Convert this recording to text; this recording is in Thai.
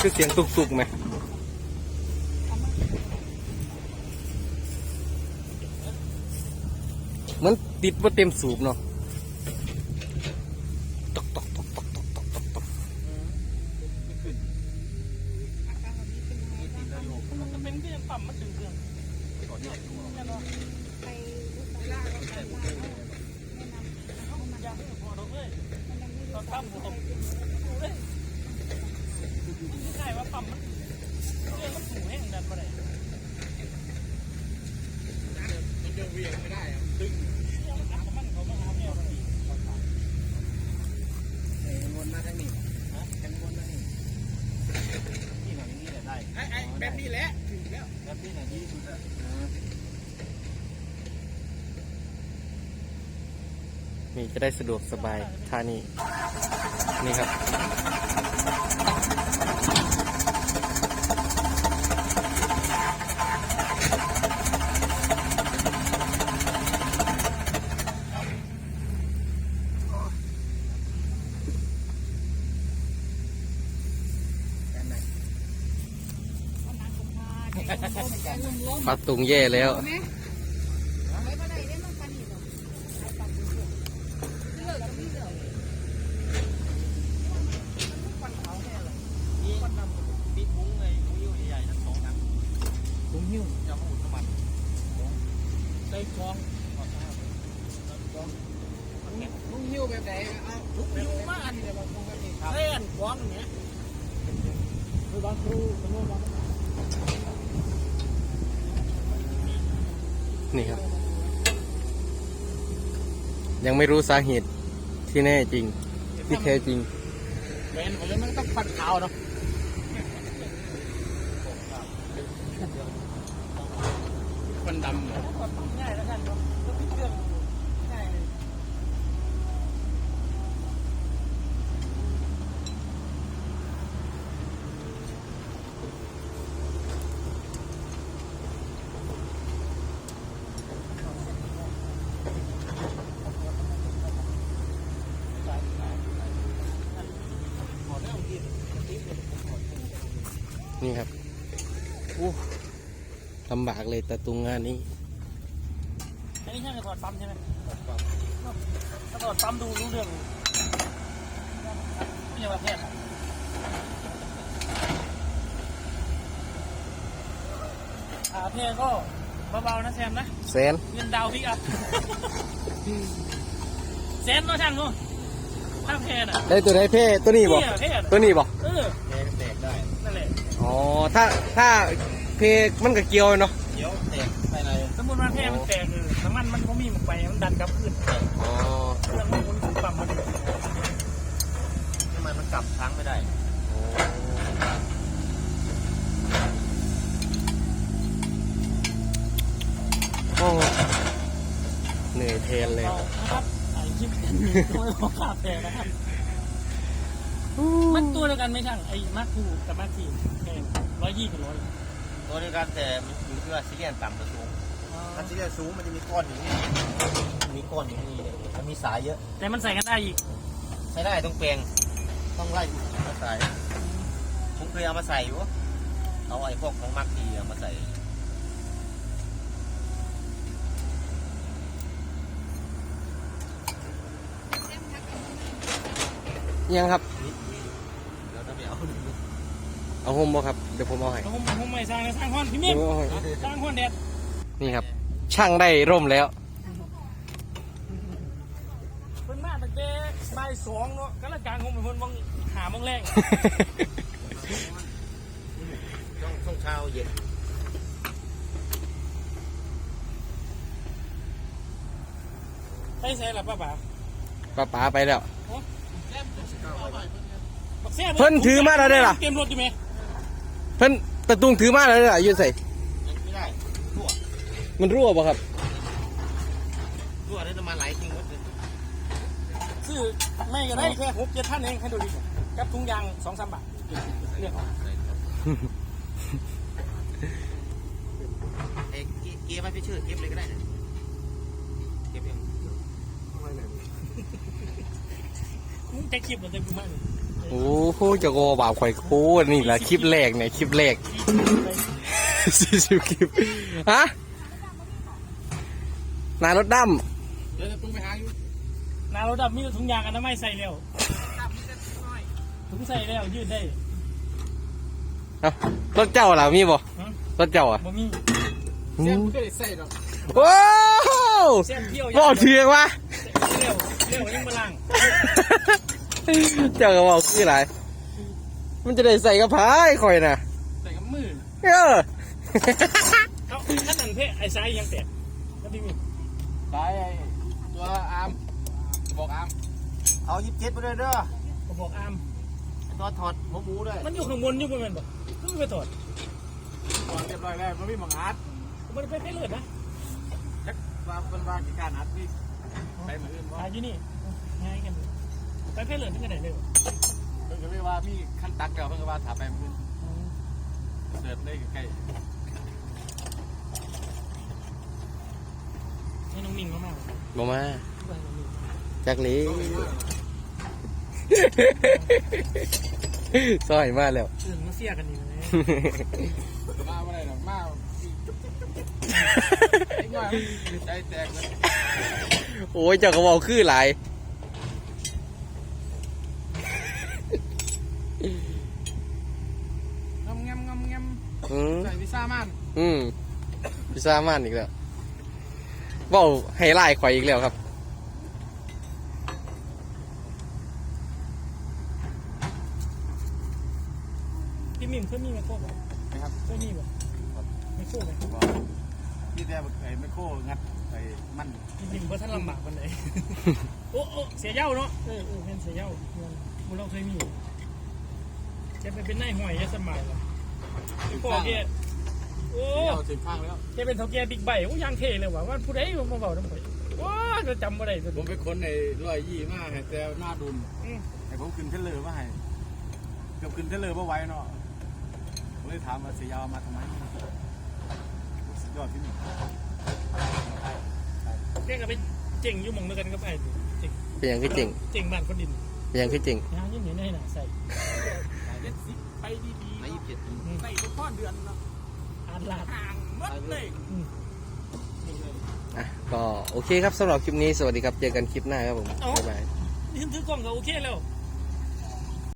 คือเสียงตุกๆไหมเหมันติดว่าเต็มสูบเนาะตกตกตกตกตกตกตกตกมันจะเป็นที่ปั๊มมันถึงเครื่อง ไม่ใช่ว่ปั๊มมันเรื่องมันถูให้ดันมาได้มันจะเวียงไม่ได้อะดึงมันเขาต้งหาแนวดีวนมาทางนี้ฮน่ที่นี้แหละได้ไอ้แบบนี้แหละถึงแล้วแบบนี้แหละดีสุดอ่นี่จะได้สะดวกสบายท่านี้นี่ครับ ปัดตุงแย่แล้วเส้นกวงเนี่ยคือบางครูจำนวนบาง นี่ครับ ยังไม่รู้สาเหตุที่แน่จริง ที่แท้จริงแมนผมเลยมันต้องฟันขาวเนาะฟันดำเหรอ ง่ายแล้วกันก็พิเครื่องง่ายเลย นี่ครับอู้ลำบากเลยแต่ตุงงานนี้อันนี้ใช่ไหมถอดปั๊มใช่ไหมถ้าถอดปั๊มดูรู้เรื่องไม่ใช่ประเภทอ่าเพลก็เบาๆนะแซมนะแสนเงินดาวพิกอัพแซนเนาะช่างเนาะถ้าเพลน่ะได้ตัวไหนเพ่ตัวนี้บ่เนี่ยเพลตัวนี้บ่เออแตกแตกได้นั่นแหละ อ๋อ ถ้าถ้าเพ่มันก็เกี่ยวเนาะ เดี๋ยวแตกภายในสมมติว่าเพลมันแตกเออน้ำมันมันก็มีหมกไปมันดันกลับขึ้นอ๋อเครื่องมันหมุนสูงปั๊มมันน้ำมันมันกลับค้างไม่ได้โอ้เหนื่อยแทนเลยเรานะครับไอ้คลิปโดยของขาแพงนะครับ มันตัวเดียวกันไหม่ช่างไอ้มาร์คทูกับมาร์คทีแพงร้อยยี่กับร้อยตัวเดียวกันแต่มันอยู่ที่ว่าซีเรียสต่ำกับสูงถ้าซีเรียสสูงมันจะมีก้อนอยู่นี่มีก้อนอยู่นี่เลยมันมีสายเยอะ แต่มันใส่กันได้อีกใช้ได้ต้องแปลงต้องไล่มาใส่ผมเคยเอามาใส่อยู่เอาไอ้พวกของมักทีเอามาใส่ยังครับ แล้วถ้าไม่เอา เอาโฮมบ่ครับ เดี๋ยวผมเอาให้ผมผมไม่สร้างนะสร้างห้อนพี่เดี๋มิ่ยงวผมเอาให้สร้างห้อนแดดนี่ครับ ช่างได้ร่มแล้ว เพิ่นมาตั้งแต่บ่ายสองเนาะก็ละกลางผมเป็นคนมองหามองแรงช่วงช่วงเช้าเย็นใส่ใส่หรอป้าป๋าป้าป๋าไปแล้ว บักแซ่บเพิ่นถือมาแล้วเด้อล่ะ เตรียมรถอยู่ไหม เพิ่นตะตุงถือมาแล้วล่ะยืนใส่ยังไม่ได้รั่วมันรั่วบ่ครับ รั่วได้น้ำมันไหลทิ้งหมดเลยซื้อไม่ก็ได้แค่หกเจ็ดพันเองให้ดูดิกับถุงยางสองสามบาทเรียกเอาเอ้เกเกมไม่ไปชื่อเก็บเลยก็ได้นะเก็บเองมึงแต่คลิปเหมือนเดิมกูมากเลยเออ โอ้โหเจะโกบ่าวข่อยโคตรนี่แหละคลิปแรกเนี่ยคลิปแรกสี่สิบคลิปฮะนารถดเดี๋ยวจะตุ้งไปหาอยู่นารถดับมีแต่ถุงยางอนามัยใส่แล้วถุงใส่แล้วยืดได้ำเอ้ารถเจ้าล่ะมีบ่ฮะรถเจ้าอะบ่มีเสียงมันก็ได้ใส่ดอกว้าวเส้นเที่ยวบอกเถืองวะเร็วเร็วยังบลัง เจ้าก็บอกคืออะไรมันจะได้ใส่กระพายข่อยน่ะ ใส่กับมือเออเขาขั้นนันเพะไอ้ไซยังแตกแล้วพี่มีไปไอ้ตัวอาร์มบอกอาร์มเอายิบเจ็ดไปเลยเด้อผมบอกอามไอ้ตัวถอดหัวหมูด้วย มันอยู่ข้างบนอยู่บนมันบ่ก็ไม่ไปถอดก่อนเรียบร้อยแล้วมันไม่มังอาร์ตมันไปให้เลือดนะจักว่าเป็นว่ากี่การอาร์ตนี่ไปเหมือนอื่นว่าตายอยู่นี่ง่ายกัน ไปให้เลือดที่ไหนเลยเพิ่งก็ไม่ว่ามีขั้นตักแล้วเพิ่งก็ว่าถาไปเหมือนอื่นเดินได้ใกล้ให้น้องนิ่งมากบ่มาๆจักหลีซอยมาแล้วตื่นมาเสียกันนี่เลยๆมาอะไรหรอกมาไอ้ง่อยมันใจแตกเลยโอ้ยเจ้าก็บอกคือหลาย งำงำงำงอืมำใส่พิซซ่ามันอืมพิซซ่ามานอีกแล้วเว้าให้ไล่ข่อยอีกแล้วครับ พี่มิมเคยมีไมโครบ่นะครับเคยมีบ่ไมโครไหมที่แต่ไอ้ไมโครงัดไอ้มันพี่มิมเพราะท่านลำบากวันไหนโอ้โอ้เสียเย้าเนาะเออเออเป็นเสียเย้ามันเราเคยมี แกไปเป็นนายห้อยยสมัยละพ่อแกโอ้เอาถึงข้างแล้ว แกเป็นเท่าแกบิ๊กไบค์โอ้ยางเท่เลยว่ะว่าผู้ใดมาเบาน้ำข่อยว้าจะจำบ่ได้สุดผมไปค้นในร้อยยี่มาให้แต่หน้าดุนอืมให้ผมขึ้นเทเลอร์มาให้เกือบขึ้นเทเลอร์มาไว้เนาะผมเลยถามว่าเสียยาวมาทำไมสุดยอดที่นี่แกก็ไปเจ๋งอยู่หมองเดียวกันกับไอ้เจ๋งเป็นอย่างคือจริง เจ๋งบ้านคนดินเป็นอ ย่างคือจริงงานยิ่งเหนียวในหนาใส่เล็ดสิไปดีไม่ยิบเจ็ดๆใส่ทุกข้อเดือนเนาะอาดลาดห่างมัดเลยอืมอะก็โอเคครับสำหรับคลิปนี้สวัสดีครับเจอกันคลิปหน้าครับผมบ๊ายบายนี่ถือกล้องก็โอเคแล้วอ